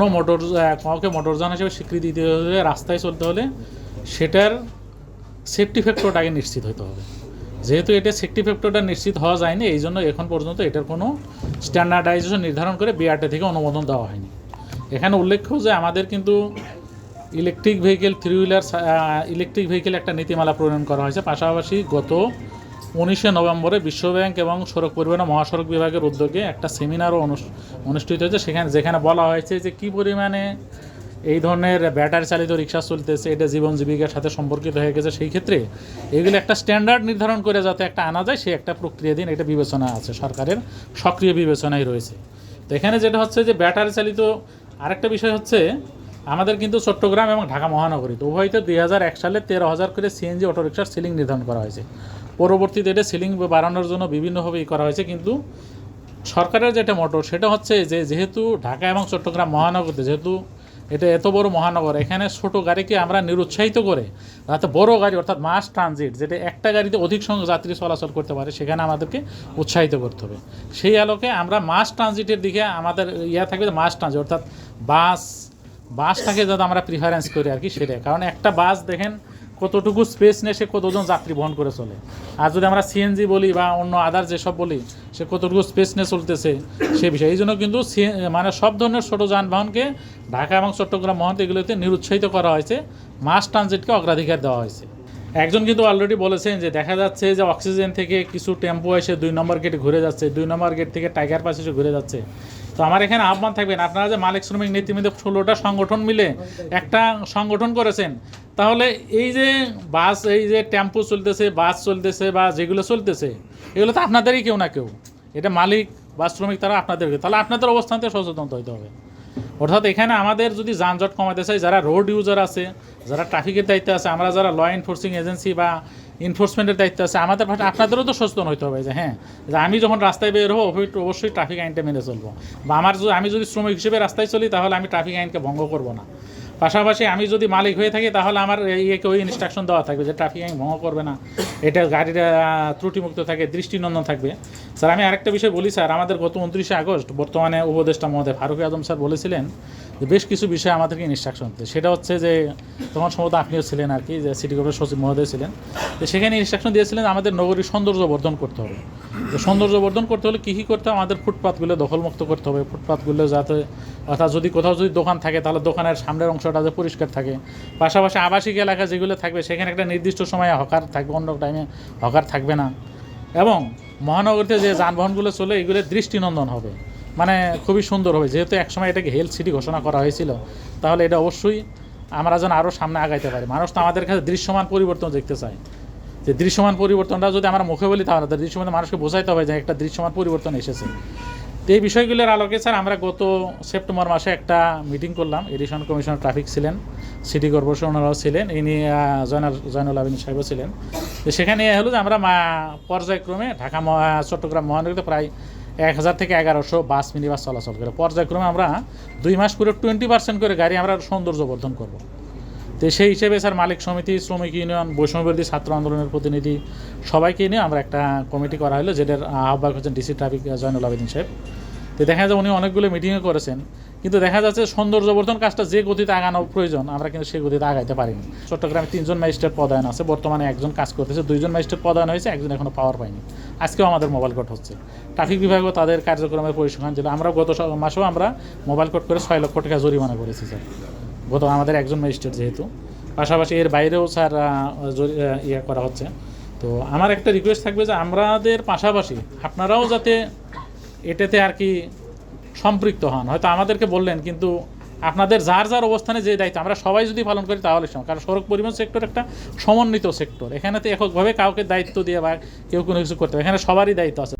কোনো মোটর কাউকে মোটরযান হিসেবে স্বীকৃতি দিতে হলে, রাস্তায় চলতে হলে সেটার সেফটি ফ্যাক্টরটা আগে নিশ্চিত হতে হবে। যেহেতু এটা সেফটি ফ্যাক্টরটা নিশ্চিত হওয়া যায়নি, এই জন্য এখন পর্যন্ত এটার কোনো স্ট্যান্ডার্ডাইজেশন নির্ধারণ করে বিআরটি থেকে অনুমোদন দেওয়া হয়নি। এখানে উল্লেখ্য যে আমাদের কিন্তু electric vehicle three wheeler electric vehicle একটা নীতিমালা প্রণয়ন করা হয়েছে। পাশাপাশি গত উনিশে নভেম্বরে বিশ্বব্যাংক এবং সড়ক পরিবহন মহাসড়ক বিভাগের উদ্যোগে একটা সেমিনারও অনুষ্ঠিত হয়েছে। সেখানে, যেখানে বলা হয়েছে যে কী পরিমাণে এই ধরনের ব্যাটারি চালিত রিক্সা চলতেছে, এটা জীবন জীবিকার সাথে সম্পর্কিত হয়ে গেছে। সেই ক্ষেত্রে এগুলো একটা স্ট্যান্ডার্ড নির্ধারণ করে যাতে একটা আনা যায়, সেই একটা প্রক্রিয়া দিন এটা বিবেচনা আছে। সরকারের সক্রিয় বিবেচনায় রয়েছে। তো এখানে যেটা হচ্ছে যে ব্যাটারি চালিত আরেকটা বিষয় হচ্ছে আমাদের কিন্তু চট্টগ্রাম এবং ঢাকা মহানগরীতে উভয়তে দুই হাজার এক সালে তেরো হাজার করে সিএনজি অটোরিক্সার সিলিং নির্ধারণ করা হয়েছে। পরবর্তীতে এটা সিলিং বাড়ানোর জন্য বিভিন্নভাবে ই করা হয়েছে, কিন্তু সরকারের যেটা মোটর, সেটা হচ্ছে যে যেহেতু ঢাকা এবং চট্টগ্রাম মহানগরীতে, যেহেতু এটা এত বড় মহানগর, এখানে ছোট গাড়িকে আমরা নিরুৎসাহিত করে যাতে বড় গাড়ি অর্থাৎ মাস ট্রানজিট, যেটা একটা গাড়িতে অধিক সংখ্যক যাত্রী চলাচল করতে পারে, সেখানে আমাদেরকে উৎসাহিত করতে হবে। সেই আলোকে আমরা মাস ট্রানজিটের দিকে আমাদের ইয়া থাকবে মাস ট্রানজিট, অর্থাৎ বাস বাসটাকে যাতে আমরা প্রিফারেন্স করি আর কি সেটা কারণ একটা বাস দেখেন, কতটুকু স্পেস নিয়ে সে কতজন যাত্রী বহন করে চলে। আর যদি আমরা সিএনজি বলি বা অন্য আদার যেসব বলি, সে কতটুকু স্পেস নিয়ে চলতেছে, সে বিষয়ে। এই জন্য কিন্তু মানে সব ধরনের ছোটো যানবাহনকে ঢাকা এবং চট্টগ্রাম মহানগর এগুলোতে নিরুৎসাহিত করা হয়েছে মাস ট্রানজিটকে অগ্রাধিকার দেওয়া হয়েছে। একজন কিন্তু অলরেডি বলেছেন যে দেখা যাচ্ছে যে অক্সিজেন থেকে কিছু টেম্পো এসে দুই নম্বর গেটে ঘুরে যাচ্ছে, দুই নম্বর গেট থেকে টাইগার পাস এসে ঘুরে যাচ্ছে। তো আমার এখানে আহ্বান থাকবেন আপনারা যে মালিক শ্রমিক নীতিমিতে ষোলোটা সংগঠন মিলে একটা সংগঠন করেছেন, তাহলে এই যে বাস, এই যে টেম্পো চলতেছে, বাস চলতেছে বা যেগুলো চলতেছে, এগুলো তো আপনাদেরই কেউ না কেউ। এটা মালিক বা শ্রমিক তারা আপনাদেরকে, তাহলে আপনাদের অবস্থানতে সচেতন হতে হবে। অর্থাৎ এখানে আমাদের যদি যানজট কমাতে চাই, যারা রোড ইউজার আছে, যারা ট্রাফিকের দায়িত্বে আছে, আমরা যারা ল এনফোর্সিং এজেন্সি বা এনফোর্সমেন্টের দায়িত্ব আছে। আমাদের ভাষা আপনাদেরও তো সচেতন হইতে হবে যে হ্যাঁ যে আমি যখন রাস্তায় বের হব, অবশ্যই- ট্রাফিক আইনটা মেনে চলবো। বা আমার আমি যদি শ্রমিক হিসেবে রাস্তায় চলি, তাহলে আমি ট্রাফিক আইনকে ভঙ্গ করব না। পাশাপাশি আমি যদি মালিক হয়ে থাকি, তাহলে আমার ইয়েকে ওই ইনস্ট্রাকশন দেওয়া থাকবে যে ট্রাফিক আইন ভঙ্গ করবে না। এটা গাড়িটা ত্রুটিমুক্ত থাকে, দৃষ্টিনন্দন থাকবে। স্যার, আমি আরেকটা বিষয় বলি, স্যার, আমাদের গত উনত্রিশে আগস্ট বর্তমানে উপদেষ্টা মহোদয় ফারুক আজম স্যার বলেছিলেন যে বেশ কিছু বিষয়ে আমাদেরকে ইনস্ট্রাকশন দিতে। সেটা হচ্ছে যে, তখন সম্ভবত আপনিও ছিলেন আর কি, যে সিটি কর্পোরেশন সচিব মহোদয় ছিলেন। তো সেখানে ইনস্ট্রাকশন দিয়েছিলেন আমাদের নগরীর সৌন্দর্য বর্ধন করতে হবে। সৌন্দর্য বর্ধন করতে হলে কী কী করতে হবে আমাদের ফুটপাথগুলো দখলমুক্ত করতে হবে। ফুটপাথগুলো যাতে, অর্থাৎ যদি কোথাও যদি দোকান থাকে, তাহলে দোকানের সামনের অংশটা যে পরিষ্কার থাকে। পাশাপাশি আবাসিক এলাকা যেগুলো থাকবে, সেখানে একটা নির্দিষ্ট সময়ে হকার থাকবে, অন্য টাইমে হকার থাকবে না। এবং মহানগরীতে যে যানবাহনগুলো চলে, এগুলো দৃষ্টিনন্দন হবে। মানে খুবই সুন্দর হবে। যেহেতু একসময় এটাকে হেলথ সিটি ঘোষণা করা হয়েছিল, তাহলে এটা অবশ্যই আমরা যেন আরও সামনে আগাইতে পারি। মানুষ তো আমাদের কাছে দৃশ্যমান পরিবর্তন দেখতে চায়। যে দৃশ্যমান পরিবর্তনটা যদি আমরা মুখে বলি তাহলে দৃশ্যমান মানুষকে বোঝাইতে হবে যে একটা দৃশ্যমান পরিবর্তন এসেছে। তো এই বিষয়গুলোর আলোকে স্যার আমরা গত সেপ্টেম্বর মাসে একটা মিটিং করলাম। এডিশন কমিশনার ট্রাফিক ছিলেন, সিটি কর্পোরেশন ওনারাও ছিলেন, ইনি জয়নাল, জয়নুল আবিন সাহেবও ছিলেন। তো সেখানে হলো যে আমরা পর্যায়ক্রমে ঢাকা চট্টগ্রাম মহানগরীতে প্রায় এক হাজার থেকে এগারোশো বাস মিনি বাস চলাচল করে। পর্যায়ক্রমে আমরা দুই মাস করে টোয়েন্টি পার্সেন্ট করে গাড়ি আমরা সৌন্দর্য বর্ধন করব। তো সেই হিসেবে স্যার মালিক সমিতি, শ্রমিক ইউনিয়ন বৈষম্যবিরোধী ছাত্র আন্দোলনের প্রতিনিধি সবাইকে নিয়ে আমরা একটা কমিটি করা হলো, যেটার আহ্বায়ক হচ্ছেন ডিসি ট্রাফিক জয়নুল আবেদিন সাহেব। তো দেখা যায় উনি অনেকগুলো মিটিংও করেছেন, কিন্তু দেখা যাচ্ছে সৌন্দর্যবর্ধন কাজটা যে গতিতে আগানো প্রয়োজন, আমরা কিন্তু সেই গতিতে আগাইতে পারিনি। চট্টগ্রামে তিনজন ম্যাজিস্ট্রেট পদায়ন আছে, বর্তমানে একজন কাজ করতেছে, দুইজন ম্যাজিস্ট্রেট পদায়ন হয়েছে, একজন এখনও পাওয়ার পায়নি। আজকেও আমাদের মোবাইল কোর্ট হচ্ছে। ট্রাফিক বিভাগও তাদের কার্যক্রমের পরিসংখ্যান ছিল আমরা গত মাসেও আমরা মোবাইল কোর্ট করে ছয় লক্ষ টাকা জরিমানা করেছি, স্যার। গত আমাদের একজন ম্যাজিস্ট্রেট যেহেতু, পাশাপাশি এর বাইরেও স্যার ইয়ে করা হচ্ছে। তো আমার একটা রিকোয়েস্ট থাকবে যে আমাদের পাশাপাশি আপনারাও যাতে এটাতে আর কি সম্পৃক্ত হন। হয়তো আমাদেরকে বললেন, কিন্তু আপনাদের যার যার অবস্থানে যে দায়িত্ব, আমরা সবাই যদি পালন করি তাহলে কারণ সড়ক পরিবহন সেক্টর একটা সমন্বিত সেক্টর এখানে তো এককভাবে কাউকে দায়িত্ব দিয়ে বা কেউ কোনো কিছু করতে এখানে সবারই দায়িত্ব আছে।